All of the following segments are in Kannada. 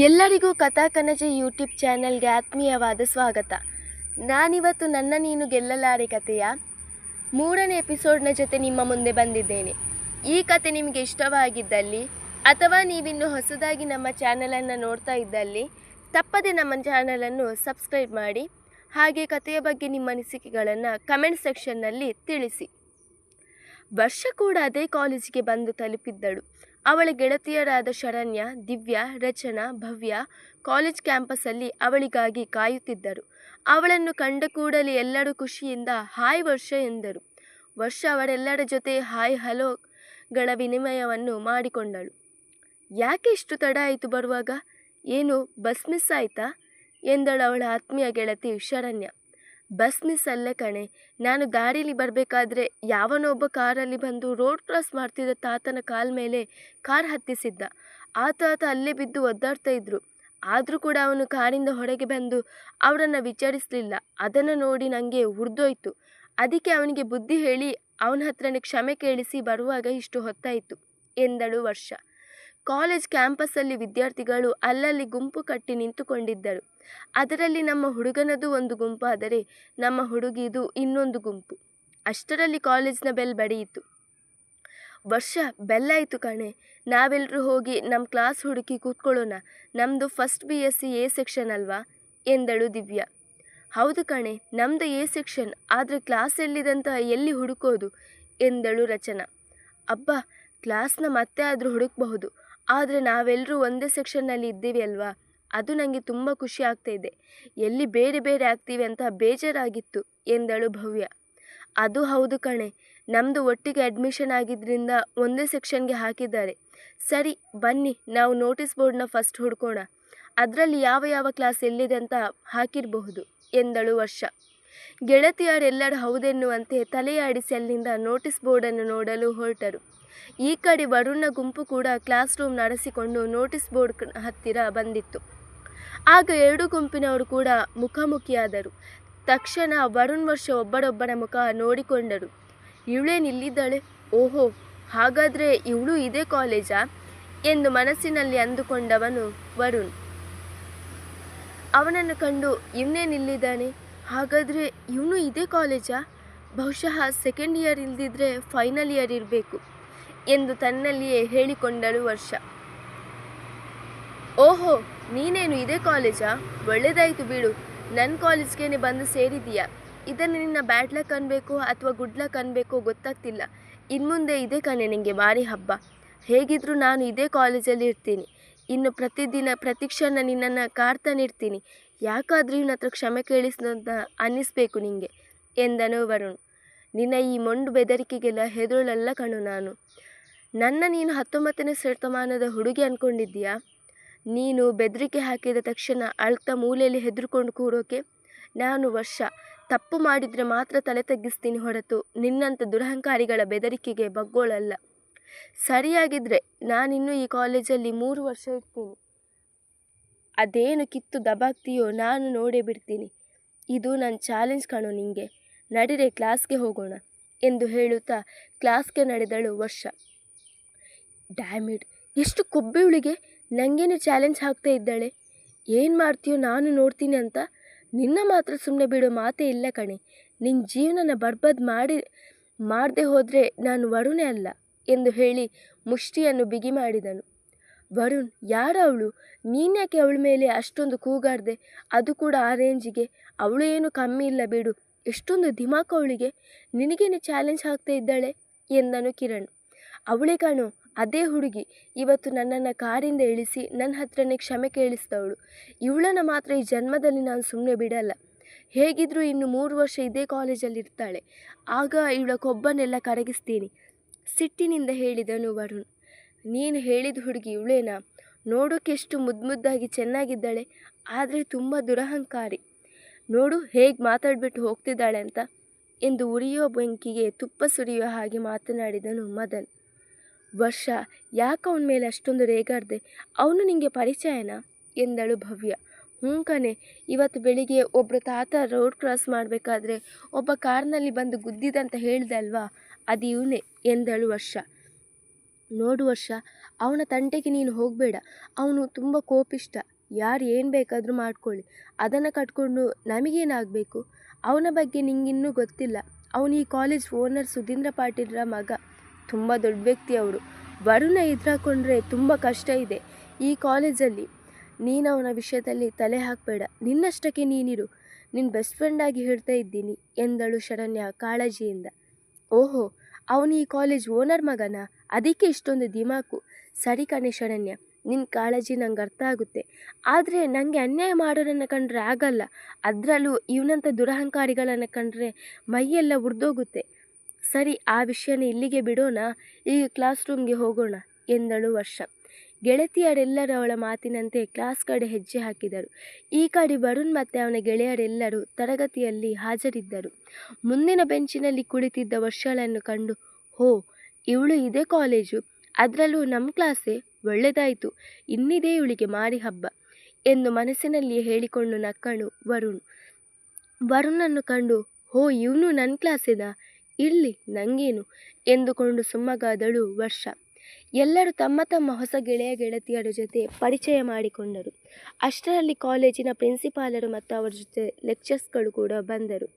ಎಲ್ಲರಿಗೂ ಕಥಾ ಕನಜ ಯೂಟ್ಯೂಬ್ ಚಾನಲ್ಗೆ ಆತ್ಮೀಯವಾದ ಸ್ವಾಗತ. ನಾನಿವತ್ತು ನನ್ನ ನೀನು ಗೆಲ್ಲಲಾರೆ ಕಥೆಯ ಮೂರನೇ ಎಪಿಸೋಡ್ನ ಜೊತೆ ನಿಮ್ಮ ಮುಂದೆ ಬಂದಿದ್ದೇನೆ. ಈ ಕತೆ ನಿಮಗೆ ಇಷ್ಟವಾಗಿದ್ದಲ್ಲಿ ಅಥವಾ ನೀವಿನ್ನು ಹೊಸದಾಗಿ ನಮ್ಮ ಚಾನಲನ್ನು ನೋಡ್ತಾ ಇದ್ದಲ್ಲಿ, ತಪ್ಪದೆ ನಮ್ಮ ಚಾನಲನ್ನು ಸಬ್ಸ್ಕ್ರೈಬ್ ಮಾಡಿ, ಹಾಗೆ ಕಥೆಯ ಬಗ್ಗೆ ನಿಮ್ಮ ಅನಿಸಿಕೆಗಳನ್ನು ಕಮೆಂಟ್ ಸೆಕ್ಷನ್ನಲ್ಲಿ ತಿಳಿಸಿ. ವರ್ಷ ಕೂಡ ಅದೇ ಕಾಲೇಜಿಗೆ ಬಂದು ತಲುಪಿದ್ದಳು. ಅವಳ ಗೆಳತಿಯರಾದ ಶರಣ್ಯ, ದಿವ್ಯ, ರಚನಾ, ಭವ್ಯ ಕಾಲೇಜ್ ಕ್ಯಾಂಪಸ್ಸಲ್ಲಿ ಅವಳಿಗಾಗಿ ಕಾಯುತ್ತಿದ್ದರು. ಅವಳನ್ನು ಕಂಡ ಕೂಡಲೇ ಎಲ್ಲರೂ ಖುಷಿಯಿಂದ, ಹಾಯ್ ವರ್ಷ ಎಂದರು. ವರ್ಷ ಅವರೆಲ್ಲರ ಜೊತೆ ಹಾಯ್ ಹಲೋಗಳ ವಿನಿಮಯವನ್ನು ಮಾಡಿಕೊಂಡಳು. ಯಾಕೆ ಇಷ್ಟು ತಡ ಆಯಿತು ಬರುವಾಗ? ಏನು ಬಸ್ ಮಿಸ್ ಆಯಿತಾ? ಎಂದಳು ಅವಳ ಆತ್ಮೀಯ ಗೆಳತಿ ಶರಣ್ಯ. ಬಸ್ ಮಿಸ್ ಅಲ್ಲ ಕಣೆ. ನಾನು ದಾರಿಲಿ ಬರಬೇಕಾದ್ರೆ ಯಾವನೊಬ್ಬ ಕಾರಲ್ಲಿ ಬಂದು ರೋಡ್ ಕ್ರಾಸ್ ಮಾಡ್ತಿದ್ದ ತಾತನ ಕಾಲ ಮೇಲೆ ಕಾರ್ ಹತ್ತಿಸಿದ್ದ. ಆ ತಾತ ಅಲ್ಲೇ ಬಿದ್ದು ಒದ್ದಾಡ್ತಾ ಇದ್ರು. ಆದರೂ ಕೂಡ ಅವನು ಕಾರಿಂದ ಹೊರಗೆ ಬಂದು ಅವರನ್ನು ವಿಚಾರಿಸಲಿಲ್ಲ. ಅದನ್ನು ನೋಡಿ ನನಗೆ ಹುರಿದೋಯ್ತು. ಅದಕ್ಕೆ ಅವನಿಗೆ ಬುದ್ಧಿ ಹೇಳಿ ಅವನ ಹತ್ರನೇ ಕ್ಷಮೆ ಕೇಳಿಸಿ ಬರುವಾಗ ಇಷ್ಟು ಹೊತ್ತಾಯಿತು ಎಂದಳು ವರ್ಷ. ಕಾಲೇಜ್ ಕ್ಯಾಂಪಸ್ಸಲ್ಲಿ ವಿದ್ಯಾರ್ಥಿಗಳು ಅಲ್ಲಲ್ಲಿ ಗುಂಪು ಕಟ್ಟಿ ನಿಂತುಕೊಂಡಿದ್ದರು. ಅದರಲ್ಲಿ ನಮ್ಮ ಹುಡುಗನದು ಒಂದು ಗುಂಪಾದರೆ ನಮ್ಮ ಹುಡುಗಿದು ಇನ್ನೊಂದು ಗುಂಪು. ಅಷ್ಟರಲ್ಲಿ ಕಾಲೇಜ್ನ ಬೆಲ್ ಬಡಿಯಿತು. ವರ್ಷ, ಬೆಲ್ಲಾಯಿತು ಕಣೆ. ನಾವೆಲ್ಲರೂ ಹೋಗಿ ನಮ್ಮ ಕ್ಲಾಸ್ ಹುಡುಕಿ ಕೂತ್ಕೊಳ್ಳೋಣ. ನಮ್ಮದು first B S C A section ಅಲ್ವಾ? ಎಂದಳು ದಿವ್ಯಾ. ಹೌದು ಕಣೆ ನಮ್ಮದು ಎ ಸೆಕ್ಷನ್, ಆದರೆ ಕ್ಲಾಸ್ ಎಲ್ಲಿದಂತ ಎಲ್ಲಿ ಹುಡುಕೋದು? ಎಂದಳು ರಚನಾ. ಅಬ್ಬ, ಕ್ಲಾಸ್ನ ಮತ್ತೆ ಆದರೂ ಹುಡುಕಬಹುದು. ಆದರೆ ನಾವೆಲ್ಲರೂ ಒಂದೇ ಸೆಕ್ಷನ್ನಲ್ಲಿ ಇದ್ದೀವಿ ಅಲ್ವಾ? ಅದು ನನಗೆ ತುಂಬ ಖುಷಿ ಆಗ್ತಾ ಇದೆ. ಎಲ್ಲಿ ಬೇರೆ ಬೇರೆ ಆಗ್ತೀವಿ ಅಂತ ಬೇಜಾರಾಗಿತ್ತು ಎಂದಳು ಭವ್ಯ. ಅದು ಹೌದು ಕಣೆ. ನಮ್ಮದು ಒಟ್ಟಿಗೆ ಅಡ್ಮಿಷನ್ ಆಗಿದ್ದರಿಂದ ಒಂದೇ ಸೆಕ್ಷನ್ಗೆ ಹಾಕಿದ್ದಾರೆ. ಸರಿ, ಬನ್ನಿ, ನಾವು ನೋಟಿಸ್ ಬೋರ್ಡ್ನ ಫಸ್ಟ್ ಹುಡ್ಕೋಣ. ಅದರಲ್ಲಿ ಯಾವ ಯಾವ ಕ್ಲಾಸ್ ಎಲ್ಲಿದೆ ಅಂತ ಹಾಕಿರಬಹುದು, ಎಂದಳು ವರ್ಷ. ಗೆಳತಿಯರೆಲ್ಲರೂ ಹೌದೆನ್ನುವಂತೆ ತಲೆಯಾಡಿಸಿ ಅಲ್ಲಿಂದ ನೋಟಿಸ್ ಬೋರ್ಡನ್ನು ನೋಡಲು ಹೊರಟರು. ಈ ಕಡೆ ವರುಣ ಗುಂಪು ಕೂಡ ಕ್ಲಾಸ್ ರೂಮ್ ನಡೆಸಿಕೊಂಡು ನೋಟಿಸ್ ಬೋರ್ಡ್ ಹತ್ತಿರ ಬಂದಿತ್ತು. ಆಗ ಎರಡು ಗುಂಪಿನವರು ಕೂಡ ಮುಖಾಮುಖಿಯಾದರು. ತಕ್ಷಣ ವರುಣ್ ವರ್ಷ ಒಬ್ಬರೊಬ್ಬರ ಮುಖ ನೋಡಿಕೊಂಡರು. ಇವಳೇನಿಲ್ಲಿದ್ದಾಳೆ ಓಹೋ, ಹಾಗಾದರೆ ಇವಳು ಇದೇ ಕಾಲೇಜಾ? ಎಂದು ಮನಸ್ಸಿನಲ್ಲಿ ಅಂದುಕೊಂಡವನು ವರುಣ್. ಅವನನ್ನು ಕಂಡು ಇವನೇನಿಲ್ಲಿದ್ದಾನೆ ಹಾಗಾದರೆ ಇವನು ಇದೇ ಕಾಲೇಜಾ? ಬಹುಶಃ ಸೆಕೆಂಡ್ ಇಯರ್ ಇಲ್ದಿದ್ರೆ ಫೈನಲ್ ಇಯರ್ ಇರಬೇಕು. ಎಂದು ತನ್ನಲ್ಲಿಯೇ ಹೇಳಿಕೊಂಡಳು ವರ್ಷ. ಓಹೋ, ನೀನೇನು ಇದೇ ಕಾಲೇಜಾ? ಒಳ್ಳೆದಾಯಿತು ಬಿಡು. ನನ್ನ ಕಾಲೇಜ್ಗೇನೆ ಬಂದು ಸೇರಿದೀಯಾ ಇದನ್ನು ನಿನ್ನ ಬ್ಯಾಡ್ ಲಕ್ ಅನ್ಬೇಕು ಅಥವಾ ಗುಡ್ ಲಕ್ ಅನ್ಬೇಕು ಗೊತ್ತಾಗ್ತಿಲ್ಲ. ಇನ್ಮುಂದೆ ಇದೇ ಕಣೆ ನಿನಗೆ ಭಾರಿ ಹಬ್ಬ. ಹೇಗಿದ್ರೂ ನಾನು ಇದೇ ಕಾಲೇಜಲ್ಲಿ ಇರ್ತೀನಿ. ಇನ್ನು ಪ್ರತಿದಿನ ಪ್ರತಿಕ್ಷಣ ನಿನ್ನನ್ನು ಕಾಡ್ತಾನೆ ಇರ್ತೀನಿ. ಯಾಕಾದ್ರೂ ಇವನ ಹತ್ರ ಕ್ಷಮೆ ಕೇಳಿಸ್ದಂತ ಅನ್ನಿಸ್ಬೇಕು ನಿನಗೆ ಎಂದನು ವರುಣ್. ನಿನ್ನ ಈ ಮೊಂಡು ಬೆದರಿಕೆಗೆಲ್ಲ ಹೆದರಳಲ್ಲ ಕಣು ನಾನು. ನನ್ನ ನೀನು ಹತ್ತೊಂಬತ್ತನೇ ಶತಮಾನದ ಹುಡುಗಿ ಅಂದ್ಕೊಂಡಿದ್ದೀಯಾ ನೀನು ಬೆದರಿಕೆ ಹಾಕಿದ ತಕ್ಷಣ ಅಳ್ತಾ ಮೂಲೆಯಲ್ಲಿ ಹೆದರ್ಕೊಂಡು ಕೂರೋಕೆ ನಾನು ವರ್ಷ. ತಪ್ಪು ಮಾಡಿದರೆ ಮಾತ್ರ ತಲೆ ತಗ್ಗಿಸ್ತೀನಿ ಹೊರತು ನಿನ್ನಂಥ ದುರಹಂಕಾರಿಗಳ ಬೆದರಿಕೆಗೆ ಬಗ್ಗೋಳಲ್ಲ. ಸರಿಯಾಗಿದ್ದರೆ ನಾನಿನ್ನೂ ಈ ಕಾಲೇಜಲ್ಲಿ ಮೂರು ವರ್ಷ ಇರ್ತೀನಿ. ಅದೇನು ಕಿತ್ತು ದಬಾಗ್ತೀಯೋ ನಾನು ನೋಡೇ ಬಿಡ್ತೀನಿ. ಇದು ನನ್ನ ಚಾಲೆಂಜ್ ಕಾಣು ನಿಂಗೆ. ನಡಿರೆ, ಕ್ಲಾಸ್ಗೆ ಹೋಗೋಣ ಎಂದು ಹೇಳುತ್ತಾ ಕ್ಲಾಸ್ಗೆ ನಡೆದಳು ವರ್ಷ. ಡ್ಯಾಮಿಡ್ ಎಷ್ಟು ಕೊಬ್ಬಿವಳಿಗೆ ನನಗೇನು ಚಾಲೆಂಜ್ ಹಾಕ್ತಾ ಇದ್ದಾಳೆ? ಏನು ಮಾಡ್ತೀಯೋ ನಾನು ನೋಡ್ತೀನಿ ಅಂತ? ನಿನ್ನ ಮಾತ್ರ ಸುಮ್ಮನೆ ಬಿಡೋ ಮಾತೇ ಇಲ್ಲ ಕಣೆ. ನಿನ್ನ ಜೀವನನ ಬರ್ಬದ್ ಮಾಡಿ, ಮಾಡದೆ ಹೋದರೆ ನಾನು ವರುಣೇ ಅಲ್ಲ ಎಂದು ಹೇಳಿ ಮುಷ್ಟಿಯನ್ನು ಬಿಗಿ ಮಾಡಿದನು. ವರುಣ್ ಯಾರವಳು ನೀನ್ಯಾಕೆ ಅವಳ ಮೇಲೆ ಅಷ್ಟೊಂದು ಕೂಗಾಡ್ದೆ? ಅದು ಕೂಡ ಆ ರೇಂಜಿಗೆ ಅವಳು ಏನು ಕಮ್ಮಿ ಇಲ್ಲ ಬಿಡು. ಎಷ್ಟೊಂದು ದಿಮಾಕು ಅವಳಿಗೆ. ನಿನಗೇನು ಚಾಲೆಂಜ್ ಹಾಕ್ತಾ ಇದ್ದಾಳೆ? ಎಂದನು ಕಿರಣ್. ಅವಳೇ ಕಾಣು ಅದೇ ಹುಡುಗಿ ಇವತ್ತು ನನ್ನನ್ನು ಕಾರಿಂದ ಇಳಿಸಿ ನನ್ನ ಹತ್ರನೇ ಕ್ಷಮೆ ಕೇಳಿಸಿದವಳು ಇವಳನ್ನು ಮಾತ್ರ ಈ ಜನ್ಮದಲ್ಲಿ ನಾನು ಸುಮ್ಮನೆ ಬಿಡಲ್ಲ. ಹೇಗಿದ್ರೂ ಇನ್ನು ಮೂರು ವರ್ಷ ಇದೇ ಕಾಲೇಜಲ್ಲಿ ಇರ್ತಾಳೆ. ಆಗ ಇವಳ ಕೊಬ್ಬನ್ನೆಲ್ಲ ಕರಗಿಸ್ತೀನಿ. ಸಿಟ್ಟಿನಿಂದ ಹೇಳಿದನು ವರುಣ್. ನೀನು ಹೇಳಿದ ಹುಡುಗಿ ಇವಳೇನಾ? ನೋಡೋಕೆ ಎಷ್ಟು ಮುದ್ದು ಮುದ್ದಾಗಿ ಚೆನ್ನಾಗಿದ್ದಾಳೆ, ಆದರೆ ತುಂಬ ದುರಹಂಕಾರಿ. ನೋಡು ಹೇಗೆ ಮಾತಾಡ್ಬಿಟ್ಟು ಹೋಗ್ತಿದ್ದಾಳೆ ಅಂತ ಎಂದು ಉರಿಯೋ ಬೆಂಕಿಗೆ ತುಪ್ಪ ಸುರಿಯುವ ಹಾಗೆ ಮಾತನಾಡಿದನು ಮದನ್. ವರ್ಷ, ಯಾಕೆ ಅವನ ಮೇಲೆ ಅಷ್ಟೊಂದು ರೇಗಾಡ್ದೆ? ಅವನು ನಿಂಗೆ ಪರಿಚಯನಾ? ಎಂದಳು ಭವ್ಯ. ಹ್ಞೂ ಕಣೆ, ಇವತ್ತು ಬೆಳಿಗ್ಗೆ ಒಬ್ಬರು ತಾತ ರೋಡ್ ಕ್ರಾಸ್ ಮಾಡಬೇಕಾದ್ರೆ ಒಬ್ಬ ಕಾರ್ನಲ್ಲಿ ಬಂದು ಗುದ್ದಿದಂತ ಹೇಳಿದೆ ಅಲ್ವಾ ಅದು ಇವನೇ, ಎಂದಳು ವರ್ಷ. ನೋಡು ವರ್ಷ, ಅವನ ತಂಟೆಗೆ ನೀನು ಹೋಗಬೇಡ. ಅವನು ತುಂಬ ಕೋಪಿಷ್ಟ ಯಾರು ಏನು ಬೇಕಾದರೂ ಮಾಡ್ಕೊಳ್ಳಿ. ಅದನ್ನು ಕಟ್ಕೊಂಡು ನಮಗೇನಾಗಬೇಕು? ಅವನ ಬಗ್ಗೆ ನಿಂಗಿನ್ನೂ ಗೊತ್ತಿಲ್ಲ. ಅವನು ಈ ಕಾಲೇಜ್ ಓನರ್ ಸುಧೀಂದ್ರ ಪಾಟೀಲ್ರ ಮಗ. ತುಂಬ ದೊಡ್ಡ ವ್ಯಕ್ತಿ ಅವರು. ವರುಣ ಎದುರಾಕೊಂಡ್ರೆ ತುಂಬ ಕಷ್ಟ ಇದೆ. ಈ ಕಾಲೇಜಲ್ಲಿ ನೀನು ಅವನ ವಿಷಯದಲ್ಲಿ ತಲೆ ಹಾಕಬೇಡ. ನಿನ್ನಷ್ಟಕ್ಕೆ ನೀನಿರು. ನಿನ್ನ ಬೆಸ್ಟ್ ಫ್ರೆಂಡಾಗಿ ಹೇಳ್ತಾ ಇದ್ದೀನಿ ಎಂದಳು ಶರಣ್ಯ ಕಾಳಜಿಯಿಂದ. ಓಹೋ, ಅವನು ಈ ಕಾಲೇಜ್ ಓನರ್ ಮಗನ? ಅದಕ್ಕೆ ಇಷ್ಟೊಂದು ದಿಮಾಕು. ಸರಿ ಕಣೆ ಶರಣ್ಯ ನಿನ್ನ ಕಾಳಜಿ ನಂಗೆ ಅರ್ಥ ಆಗುತ್ತೆ. ಆದರೆ ನನಗೆ ಅನ್ಯಾಯ ಮಾಡೋರನ್ನು ಕಂಡ್ರೆ ಆಗಲ್ಲ. ಅದರಲ್ಲೂ ಇವನಂಥ ದುರಹಂಕಾರಿಗಳನ್ನು ಕಂಡ್ರೆ ಮೈಯೆಲ್ಲ ಉರಿದೋಗುತ್ತೆ. ಸರಿ, ಆ ವಿಷಯನ ಇಲ್ಲಿಗೆ ಬಿಡೋಣ ಈಗ ಕ್ಲಾಸ್ ರೂಮ್ಗೆ ಹೋಗೋಣ, ಎಂದಳು ವರ್ಷ. ಗೆಳತಿಯರೆಲ್ಲರೂ ಅವಳ ಮಾತಿನಂತೆ ಕ್ಲಾಸ್ ಕಡೆ ಹೆಜ್ಜೆ ಹಾಕಿದರು. ಈ ಕಡೆ ವರುಣ್ ಮತ್ತು ಅವನ ಗೆಳೆಯರೆಲ್ಲರೂ ತರಗತಿಯಲ್ಲಿ ಹಾಜರಿದ್ದರು. ಮುಂದಿನ ಬೆಂಚಿನಲ್ಲಿ ಕುಳಿತಿದ್ದ ವರ್ಷಗಳನ್ನು ಕಂಡು, ಹೋ, ಇವಳು ಇದೇ ಕಾಲೇಜು ಅದರಲ್ಲೂ ನಮ್ಮ ಕ್ಲಾಸೇ ಒಳ್ಳೆದಾಯಿತು, ಇನ್ನಿದೇ ಇವಳಿಗೆ ಮಾರಿ ಹಬ್ಬ, ಎಂದು ಮನಸ್ಸಿನಲ್ಲಿಯೇ ಹೇಳಿಕೊಂಡು ನಕ್ಕಳು ವರುಣ್. ವರುಣನ್ನು ಕಂಡು, ಹೋ, ಇವನು ನನ್ನ ಕ್ಲಾಸಿನ ಇರಲಿ ನಂಗೇನು? ಎಂದುಕೊಂಡು ಸುಮ್ಮಗಾದಳು ವರ್ಷ. ಎಲ್ಲರೂ ತಮ್ಮ ತಮ್ಮ ಹೊಸ ಗೆಳೆಯ ಗೆಳತಿಯರ ಜೊತೆ ಪರಿಚಯ ಮಾಡಿಕೊಂಡರು. ಅಷ್ಟರಲ್ಲಿ ಕಾಲೇಜಿನ ಪ್ರಿನ್ಸಿಪಾಲರು ಮತ್ತು ಅವರ ಜೊತೆ ಲೆಕ್ಚರ್ಸ್ಗಳು ಕೂಡ ಬಂದರು.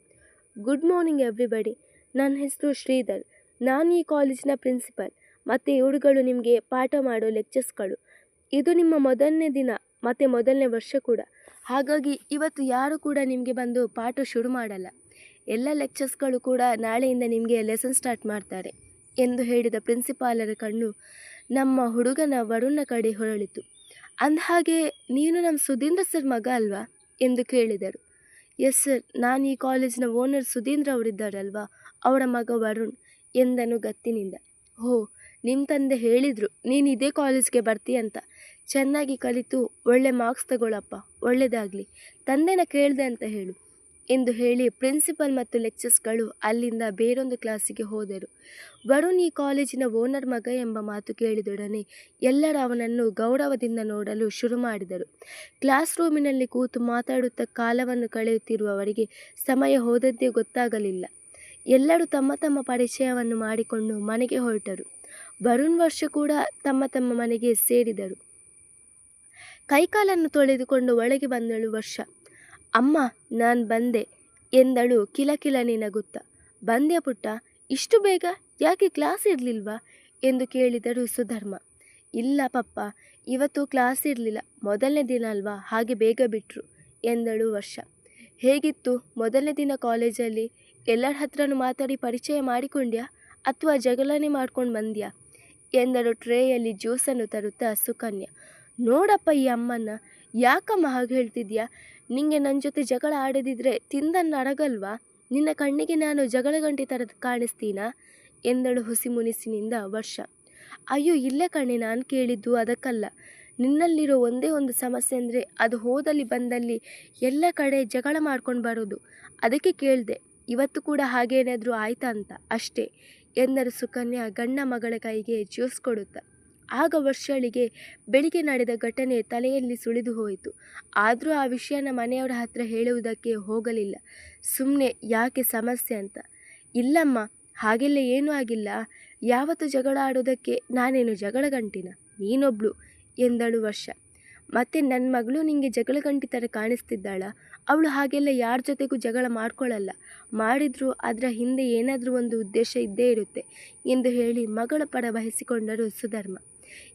Good morning everybody. ನನ್ನ ಹೆಸರು ಶ್ರೀಧರ್. ನಾನು ಈ ಕಾಲೇಜಿನ ಪ್ರಿನ್ಸಿಪಲ್. ಮತ್ತು ಇವರುಗಳು ನಿಮಗೆ ಪಾಠ ಮಾಡೋ ಲೆಕ್ಚರ್ಸ್ಗಳು. ಇದು ನಿಮ್ಮ ಮೊದಲನೇ ದಿನ, ಮತ್ತು ಮೊದಲನೇ ವರ್ಷ ಕೂಡ. ಹಾಗಾಗಿ ಇವತ್ತು ಯಾರು ಕೂಡ ನಿಮಗೆ ಬಂದು ಪಾಠ ಶುರು ಮಾಡಲ್ಲ. ಎಲ್ಲ ಲೆಕ್ಚರ್ಸ್ಗಳು ಕೂಡ ನಾಳೆಯಿಂದ ನಿಮಗೆ ಲೆಸನ್ ಸ್ಟಾರ್ಟ್ ಮಾಡ್ತಾರೆ ಎಂದು ಹೇಳಿದ ಪ್ರಿನ್ಸಿಪಾಲರ ಕಣ್ಣು ನಮ್ಮ ಹುಡುಗನ ವರುಣ ಕಡೆ ಹೊರಳಿತು. ಅಂದಹಾಗೆ, ನೀನು ನಮ್ಮ ಸುಧೀಂದ್ರ ಸರ್ ಮಗ ಅಲ್ವಾ? ಎಂದು ಕೇಳಿದರು. ಎಸ್ ಸರ್ ನಾನು ಈ ಕಾಲೇಜಿನ ಓನರ್ ಸುಧೀಂದ್ರ ಅವರಿದ್ದಾರಲ್ವಾ? ಅವರ ಮಗ ವರುಣ್ ಎಂದನು ಗತ್ತಿನಿಂದ. ಹೋ ನಿಮ್ಮ ತಂದೆ ಹೇಳಿದರು, ನೀನು ಇದೇ ಕಾಲೇಜ್ಗೆ ಬರ್ತೀಯಂತ ಚೆನ್ನಾಗಿ ಕಲಿತು, ಒಳ್ಳೆ ಮಾರ್ಕ್ಸ್ ತಗೊಳಪ್ಪ ಒಳ್ಳೆಯದಾಗಲಿ ತಂದೆನ ಕೇಳಿದೆ ಅಂತ ಹೇಳು. ಎಂದು ಹೇಳಿ ಪ್ರಿನ್ಸಿಪಲ್ ಮತ್ತು ಲೆಕ್ಚರ್ಸ್ಗಳು ಅಲ್ಲಿಂದ ಬೇರೊಂದು ಕ್ಲಾಸಿಗೆ ಹೋದರು. ವರುಣ್, ಈ ಕಾಲೇಜಿನ ಓನರ್ ಮಗ ಎಂಬ ಮಾತು ಕೇಳಿದೊಡನೆ ಎಲ್ಲರೂ ಅವನನ್ನು ಗೌರವದಿಂದ ನೋಡಲು ಶುರು ಮಾಡಿದರು. ಕ್ಲಾಸ್ ರೂಮಿನಲ್ಲಿ ಕೂತು ಮಾತಾಡುತ್ತಾ ಕಾಲವನ್ನು ಕಳೆಯುತ್ತಿರುವವರಿಗೆ ಸಮಯ ಹೋದದ್ದೇ ಗೊತ್ತಾಗಲಿಲ್ಲ. ಎಲ್ಲರೂ ತಮ್ಮ ತಮ್ಮ ಪರಿಚಯವನ್ನು ಮಾಡಿಕೊಂಡು ಮನೆಗೆ ಹೊರಟರು. ವರುಣ್ ವರ್ಷ ಕೂಡ ತಮ್ಮ ತಮ್ಮ ಮನೆಗೆ ಸೇರಿದರು. ಕೈಕಾಲನ್ನು ತೊಳೆದುಕೊಂಡು ಒಳಗೆ ಬಂದಳು ವರ್ಷ. ಅಮ್ಮ, ನಾನು ಬಂದೆ ಎಂದಳು ಕಿಲಕಿಲನೆ ನಗುತ್ತ. ಬಂದ್ಯಾ ಪುಟ್ಟ, ಇಷ್ಟು ಬೇಗ? ಯಾಕೆ ಕ್ಲಾಸ್ ಇರಲಿಲ್ವಾ? ಎಂದು ಕೇಳಿದರು ಸುಧರ್ಮ. ಇಲ್ಲ ಪಪ್ಪ, ಇವತ್ತು ಕ್ಲಾಸ್ ಇರಲಿಲ್ಲ, ಮೊದಲನೇ ದಿನ ಅಲ್ವಾ? ಹಾಗೆ ಬೇಗ ಬಿಟ್ಟರು ಎಂದಳು ವರ್ಷ. ಹೇಗಿತ್ತು? ಮೊದಲನೇ ದಿನ ಕಾಲೇಜಲ್ಲಿ ಎಲ್ಲರ ಹತ್ರನೂ ಮಾತಾಡಿ ಪರಿಚಯ ಮಾಡಿಕೊಂಡ್ಯಾ? ಅಥವಾ ಜಗಳನೆ ಮಾಡ್ಕೊಂಡು ಬಂದ್ಯಾ? ಎಂದಳು ಟ್ರೇಯಲ್ಲಿ ಜ್ಯೂಸನ್ನು ತರುತ್ತಾ ಸುಕನ್ಯಾ. ನೋಡಪ್ಪ ಈ ಅಮ್ಮನ್ನ, ಯಾಕಮ್ಮ ಹಾಗೆ ಹೇಳ್ತಿದ್ಯಾ? ನಿಂಗೆ ನನ್ನ ಜೊತೆ ಜಗಳ ಆಡದಿದ್ರೆ ತಿಂದನ್ನ ಅಡಗಲ್ವಾ ನಿನ್ನ ಕಣ್ಣಿಗೆ ನಾನು ಜಗಳ ಗಂಟೆ ಥರದ ಕಾಣಿಸ್ತೀನಾ? ಎಂದಳು ಹುಸಿ ಮುನಿಸಿನಿಂದ ವರ್ಷ. ಅಯ್ಯೋ, ಇಲ್ಲ ಕಣೆ, ನಾನು ಕೇಳಿದ್ದು ಅದಕ್ಕಲ್ಲ. ನಿನ್ನಲ್ಲಿರೋ ಒಂದೇ ಒಂದು ಸಮಸ್ಯೆ ಅಂದರೆ ಅದು ಹೋದಲ್ಲಿ ಬಂದಲ್ಲಿ ಎಲ್ಲ ಕಡೆ ಜಗಳ ಮಾಡ್ಕೊಂಡು ಬರೋದು. ಅದಕ್ಕೆ ಕೇಳಿದೆ, ಇವತ್ತು ಕೂಡ ಹಾಗೇನಾದರೂ ಆಯ್ತಾ ಅಂತ? ಅಷ್ಟೇ, ಎಂದರು ಸುಕನ್ಯಾ ಗಂಡ ಮಗಳ ಕೈಗೆ ಜ್ಯೂಸ್ ಕೊಡುತ್ತಾ. ಆಗ ವರ್ಷಳಿಗೆ ಬೆಳಿಗ್ಗೆ ನಡೆದ ಘಟನೆ ತಲೆಯಲ್ಲಿ ಸುಳಿದು ಹೋಯಿತು. ಆದರೂ ಆ ವಿಷಯನ ಮನೆಯವರ ಹತ್ರ ಹೇಳುವುದಕ್ಕೆ ಹೋಗಲಿಲ್ಲ. ಸುಮ್ಮನೆ ಯಾಕೆ ಸಮಸ್ಯೆ ಅಂತ? ಇಲ್ಲಮ್ಮ, ಹಾಗೆಲ್ಲ ಏನೂ ಆಗಿಲ್ಲ. ಯಾವತ್ತು ಜಗಳ ಆಡೋದಕ್ಕೆ ನಾನೇನು ಜಗಳ ಗಂಟಿನ ನೀನೊಬ್ಳು, ಎಂದಳು ವರ್ಷ. ಮತ್ತೆ ನನ್ನ ಮಗಳು ನಿಂಗೆ ಜಗಳ ಗಂಟಿ ಥರ ಕಾಣಿಸ್ತಿದ್ದಾಳ. ಅವಳು ಹಾಗೆಲ್ಲ ಯಾರ ಜೊತೆಗೂ ಜಗಳ ಮಾಡ್ಕೊಳ್ಳಲ್ಲ ಮಾಡಿದರೂ ಅದರ ಹಿಂದೆ ಏನಾದರೂ ಒಂದು ಉದ್ದೇಶ ಇದ್ದೇ ಇರುತ್ತೆ, ಎಂದು ಹೇಳಿ ಮಗಳ ಪರ ವಹಿಸಿಕೊಂಡರು ಸುಧರ್ಮ.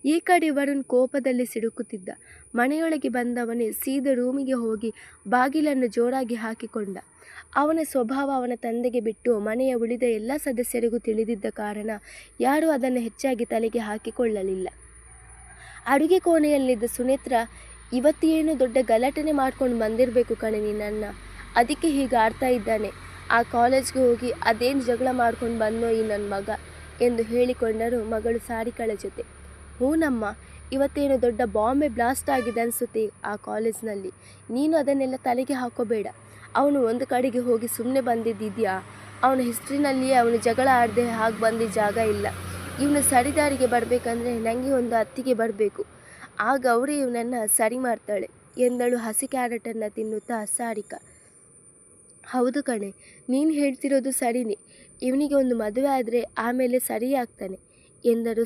ಈ ಕಡೆ ವರುಣ್ ಕೋಪದಲ್ಲಿ ಸಿಡುಕುತ್ತಿದ್ದ. ಮನೆಯೊಳಗೆ ಬಂದವನೇ ಸೀದ ರೂಮಿಗೆ ಹೋಗಿ ಬಾಗಿಲನ್ನು ಜೋರಾಗಿ ಹಾಕಿಕೊಂಡ. ಅವನ ಸ್ವಭಾವ ಅವನ ತಂದೆಗೆ ಬಿಟ್ಟು ಮನೆಯ ಉಳಿದ ಎಲ್ಲ ಸದಸ್ಯರಿಗೂ ತಿಳಿದಿದ್ದ ಕಾರಣ ಯಾರೂ ಅದನ್ನು ಹೆಚ್ಚಾಗಿ ತಲೆಗೆ ಹಾಕಿಕೊಳ್ಳಲಿಲ್ಲ. ಅಡುಗೆ ಕೋಣೆಯಲ್ಲಿದ್ದ ಸುನೇತ್ರ, ಇವತ್ತೇನು ದೊಡ್ಡ ಗಲಾಟನೆ ಮಾಡ್ಕೊಂಡು ಬಂದಿರಬೇಕು ಕಣೆ ನಿನ್ನನ್ನು. ಅದಕ್ಕೆ ಹೀಗೆ ಆಡ್ತಾ ಇದ್ದಾನೆ. ಆ ಕಾಲೇಜ್ಗೆ ಹೋಗಿ ಅದೇನು ಜಗಳ ಮಾಡ್ಕೊಂಡು ಬಂದೋ ಈ ನನ್ನ ಮಗ? ಎಂದು ಹೇಳಿಕೊಂಡರು ಮಗಳು ಸಾರಿಕಳ ಜೊತೆ. ಹೂನಮ್ಮ, ಇವತ್ತೇನು ದೊಡ್ಡ ಬಾಂಬೆ ಬ್ಲಾಸ್ಟ್ ಆಗಿದೆ ಅನಿಸುತ್ತೆ ಆ ಕಾಲೇಜ್ನಲ್ಲಿ. ನೀನು ಅದನ್ನೆಲ್ಲ ತಲೆಗೆ ಹಾಕೋಬೇಡ. ಅವನು ಒಂದು ಕಡೆಗೆ ಹೋಗಿ ಸುಮ್ಮನೆ ಬಂದಿದ್ದಿದ್ಯಾ? ಅವನ ಹಿಸ್ಟ್ರಿನಲ್ಲಿಯೇ ಅವನು ಜಗಳ ಆಡದೆ ಹಾಗೆ ಬಂದಿದ್ದ ಜಾಗ ಇಲ್ಲ. ಇವನು ಸರಿದಾರಿಗೆ ಬರಬೇಕಂದ್ರೆ ನನಗೆ ಒಂದು ಅತ್ತಿಗೆ ಬರಬೇಕು. ಆಗ ಅವರೇ ಇವನನ್ನು ಸರಿ ಮಾಡ್ತಾಳೆ ಎಂದಳು ಹಸಿ ಕ್ಯಾರೆಟನ್ನು ತಿನ್ನುತ್ತಾ ಸಾರಿಕಾ. ಹೌದು ಕಣೆ, ನೀನು ಹೇಳ್ತಿರೋದು ಸರಿನೇ. ಇವನಿಗೆ ಒಂದು ಮದುವೆ ಆದರೆ ಆಮೇಲೆ ಸರಿ ಆಗ್ತಾನೆ ಎಂದರು